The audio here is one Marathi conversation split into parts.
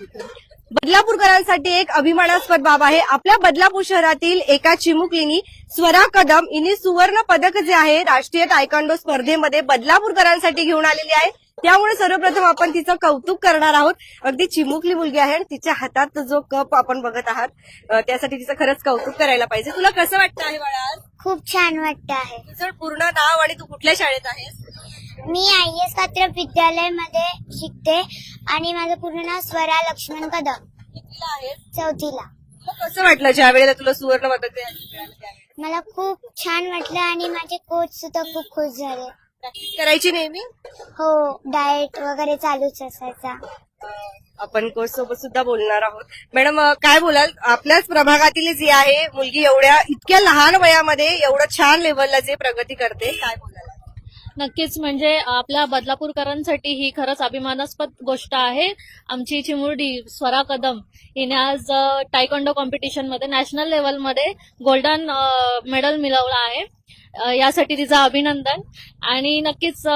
बदलापूरकरांसाठी एक अभिमानास्पद बाब आहे. आपल्या बदलापूर शहरातील एका चिमुकलीनी स्वरा कदम हिने सुवर्ण पदक जे आहे राष्ट्रीय तायकांडो स्पर्धेमध्ये बदलापूरकरांसाठी घेऊन आलेली आहे. त्यामुळे सर्वप्रथम आपण तिचं कौतुक करणार आहोत. अगदी चिमुकली मुलगी आहे आणि तिच्या हातात जो कप आपण बघत आहात त्यासाठी तिचं खरंच कौतुक करायला पाहिजे. तुला कसं वाटतं आहे बाळा? खूप छान वाटत आहे. तुझं पूर्ण नाव आणि तू कुठल्या शाळेत आहेस? मी आय एस कात्र विद्यालयामध्ये शिकते आणि माझं पूर्ण नाव स्वरा लक्ष्मण कदम. आहेस? चौथीला. मग कसं वाटलं ज्या वेळेला तुला सुवर्ण पदक? मला खूप छान वाटलं आणि माझे कोच सुद्धा खूप खुश झाले. प्रॅक्टिस करायची नेहमी? हो डाएट वगैरे चालूच असायचा. आपण कोच सोबत सुद्धा बोलणार आहोत. मॅडम अ, काय बोलाल? आपल्याच प्रभागातील जी आहे मुलगी एवढ्या इतक्या लहान वयामध्ये एवढं छान लेवलला जे प्रगती करते काय बोलाल? नक्कीच म्हणजे आपल्या बदलापूरकरांसाठी ही खरंच अभिमानास्पद गोष्ट आहे. आमची चिमुरडी स्वरा कदम हिने आज टायकोंडो कॉम्पिटिशनमध्ये नॅशनल लेवलमध्ये गोल्डन मेडल मिळवलं आहे. यासाठी तिचं अभिनंदन. आणि नक्कीच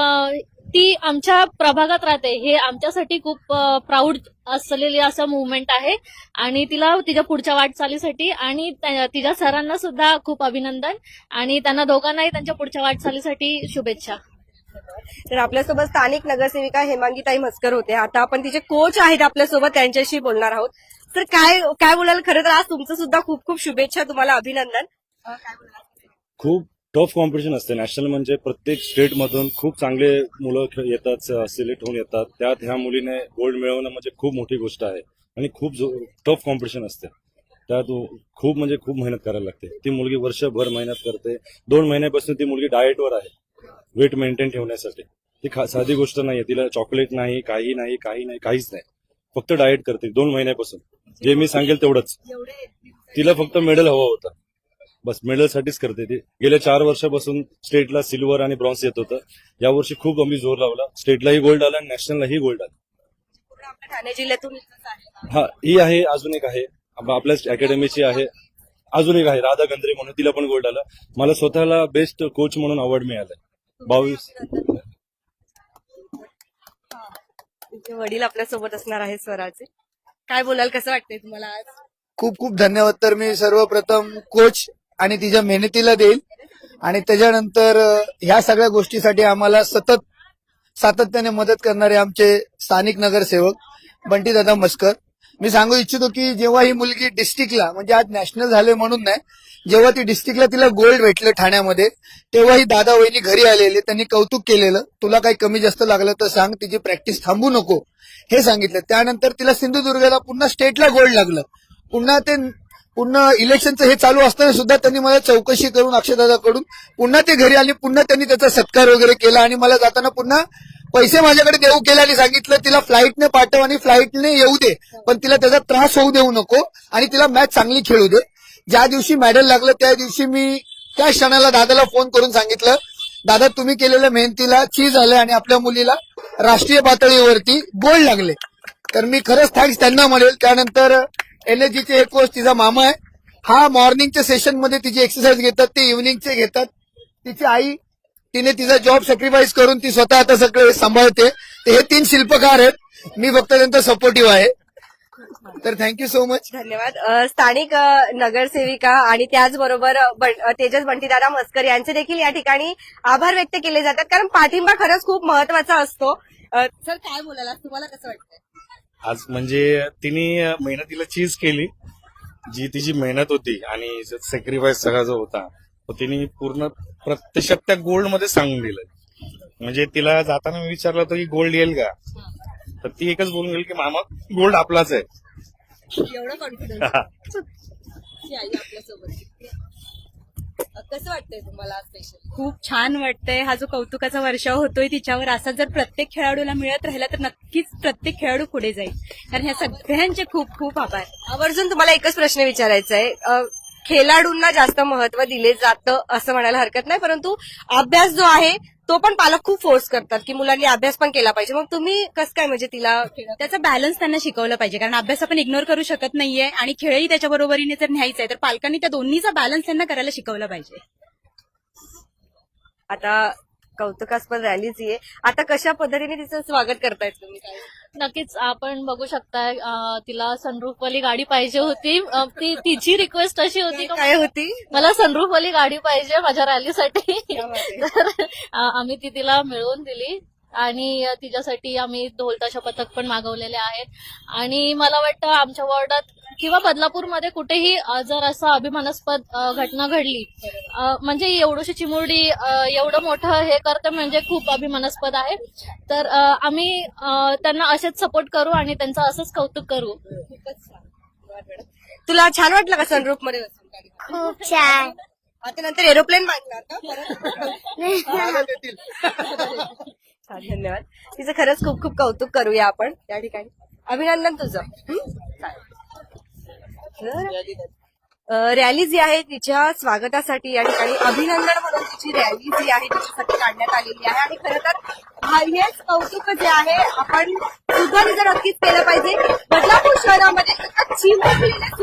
ती आमच्या प्रभागात राहते. हे आमच्यासाठी खूप प्राऊड असलेली असं मुवमेंट आहे. आणि तिला तिच्या पुढच्या वाटचालीसाठी आणि तिच्या सरांना सुद्धा खूप अभिनंदन. आणि त्यांना दोघांनाही त्यांच्या पुढच्या वाटचालीसाठी शुभेच्छा. तर आपल्यासोबत स्थानिक नगरसेविका हेमांगीताई मस्कर होते. आता आपण तिचे कोच आहेत आपल्यासोबत त्यांच्याशी बोलणार आहोत. तर काय काय बोलाल? खरं तर आज तुमचं सुद्धा खूप खूप शुभेच्छा तुम्हाला अभिनंदन. खूप टफ कॉम्पिटिशन असते. नॅशनल म्हणजे प्रत्येक स्टेट मधून खूप चांगले मुलं येतात सिलेक्ट होऊन येतात. त्यात ह्या मुलीने गोल्ड मिळवणं म्हणजे खूप मोठी गोष्ट आहे. आणि खूप टफ कॉम्पिटिशन असते. त्यात खूप म्हणजे खूप मेहनत करायला लागते. ती मुलगी वर्षभर मेहनत करते. दोन महिन्यापासून ती मुलगी डाएटवर आहे. वेट मेंटेन ठेवण्यासाठी. ती खा- साधी गोष्ट नाहीये. तिला चॉकलेट नाही काही नाही काही नाही काहीच नाही. फक्त डाएट करते. दोन महिन्यापासून. जे मी सांगेल तेवढंच. तिला फक्त मेडल हवं होतं. बस मेडल साठीच करते ती. गेल्या चार वर्षापासून स्टेटला सिल्वर आणि ब्रॉन्झ येत होतं. यावर्षी खूप आम्ही जोर लावला. स्टेटलाही गोल्ड आला आणि नॅशनललाही गोल्ड आला. पूर्ण आपल्या ठाणे जिल्ह्यातून आहे हा ही आहे अजून एक आहे. आप- आपल्याच अकॅडमीची आहे. अजून एक आहे राधा गंद्रे म्हणून तिला पण गोल्ड आला. मला स्वतःला बेस्ट कोच म्हणून अवॉर्ड मिळालाय बावीस वडील आपल्यासोबत असणार आहेत स्वराचे काय बोलाल कसं वाटतंय तुम्हाला आज? खूप खूप धन्यवाद. तर मी सर्वप्रथम कोच आणि तिच्या मेहनतीला देईल. आणि त्याच्यानंतर ह्या सगळ्या गोष्टीसाठी आम्हाला सतत सातत्याने मदत करणारे आमचे स्थानिक नगरसेवक बंटी दादा मस्कर. मी सांगू इच्छितो की जेव्हा ही मुलगी डिस्ट्रिक्टला म्हणजे आज नॅशनल झाले म्हणून नाही जेव्हा ती डिस्ट्रिक्टला तिला गोल्ड भेटलं ठाण्यामध्ये तेव्हा ही दादा वहिनी घरी आलेले त्यांनी कौतुक केलेलं तुला काही कमी जास्त लागलं तर सांग तिची प्रॅक्टिस थांबू नको हे सांगितलं. त्यानंतर तिला सिंधुदुर्गला पुन्हा स्टेटला गोल्ड लागलं. पुन्हा ते पुन्हा इलेक्शनचं हे चालू असताना सुद्धा त्यांनी मला चौकशी करून अक्षयदादाकडून पुन्हा ते घरी आले पुन्हा त्यांनी त्याचा सत्कार वगैरे केला आणि मला जाताना पुन्हा पैसे माझ्याकडे देऊ केले आणि सांगितलं तिला फ्लाईटने पाठव आणि फ्लाईटने येऊ दे पण तिला त्याचा त्रास होऊ देऊ नको आणि तिला मॅच चांगली खेळू दे. ज्या दिवशी मेडल लागलं त्या दिवशी मी त्या क्षणाला दादाला फोन करून सांगितलं दादा तुम्ही केलेल्या मेहनतीला चीज आलं आणि आपल्या मुलीला राष्ट्रीय पातळीवरती बोल लागले. तर मी खरंच थँक्स त्यांना म्हणेल. त्यानंतर एनर्जीचे हे कोच तिचा मामा आहे. हा मॉर्निंगच्या सेशनमध्ये तिची एक्सरसाइज घेतात ते इव्हनिंगचे घेतात. तिची आई तिने तिचा जॉब सॅक्रिफाईस करून ती स्वतः आता सगळे सांभाळते. ते हे तीन शिल्पकार आहेत. मी फक्त त्यांचा सपोर्टिव्ह आहे. तर थँक्यू सो मच धन्यवाद. अ, स्थानिक अ, नगरसेविका आणि त्याचबरोबर अ, बं- अ, तेजस बंटीदादा मस्कर यांचे देखील या ठिकाणी आभार व्यक्त केले जातात. कारण पाठिंबा खरंच खूप महत्त्वाचा असतो. अ, सर काय बोलायला तुम्हाला कसं वाटतंय? आज म्हणजे तिने मेहनतीला चीज केली जी तिची मेहनत होती आणि सॅक्रिफाईस सगळा जो होता तो तिने पूर्ण प्रत्यक्षात त्या गोल्डमध्ये सांगून दिलं. म्हणजे तिला जाताना मी विचारलं होतं की गोल्ड येईल का? तर ती एकच बोलून गेली की मामा गोल्ड आपलाच आहे. एवढं कॉन्फिडन्स कसं वाटतंय तुम्हाला स्पेशल खूप छान वाटतंय. हा जो कौतुकाचा वर्षाव होतोय तिच्यावर असा जर प्रत्येक खेळाडूला मिळत राहिला तर नक्कीच प्रत्येक खेळाडू पुढे जाईल. कारण ह्या सगळ्यांचे खूप खूप आभार. आवर्जून तुम्हाला एकच प्रश्न विचारायचा आहे खेळाडूंना जास्त महत्त्व दिले जातं असं म्हणायला हरकत नाही परंतु अभ्यास जो आहे तो पण पालक खूप फोर्स करतात की मुलांनी अभ्यास पण केला पाहिजे. मग तुम्ही कसं काय म्हणजे तिला त्याचा बॅलन्स त्यांना शिकवलं पाहिजे कारण अभ्यास आपण इग्नोर करू शकत नाहीये आणि खेळही त्याच्या बरोबरीने जर न्यायचा आहे तर पालकांनी त्या दोन्हीचा बॅलन्स त्यांना करायला शिकवलं पाहिजे. आता कौतुकास्पद रॅलीच आहे आता कशा पद्धतीने तिचं स्वागत करतायत तुम्ही? काय? नक्कीच आपण बघू शकताय अं, तिला सनरूफ वाली गाडी पाहिजे होती. ती तिची रिक्वेस्ट अशी होती काय होती? मला सनरूफ वाली गाडी पाहिजे माझ्या रॅलीसाठी. तर आम्ही ती तिला मिळवून दिली. आणि तिच्यासाठी आम्ही ढोलताशा पथक पण मागवलेले आहेत आणि मला वाटतं आमच्या वॉर्डात किंवा बदलापूरमध्ये कुठेही जर असं अभिमानास्पद घटना घडली म्हणजे एवढीशी चिमुरडी एवढं मोठं हे करते म्हणजे खूप अभिमानास्पद आहे तर आम्ही त्यांना असेच सपोर्ट करू आणि त्यांचं असंच कौतुक करू तुला छान वाटलं का सनरूफमध्ये? खूप छान आता नंतर एरोप्लेन मागणार का? छान, धन्यवाद. तिचं खरंच खूप खूप कौतुक करूया आपण. या ठिकाणी. अभिनंदन तुझं. तर, रॅली जी आहे तिच्या स्वागतासाठी या ठिकाणी अभिनंदन म्हणून तिची रॅली जी आहे तिच्यासाठी काढण्यात आलेली आहे. आणि खरं तर हा हेच कौतुक जे आहे आपण सुद्धा तिचं नक्कीच केलं पाहिजे. बदलापूर शहरामध्ये एका चिमुकलीने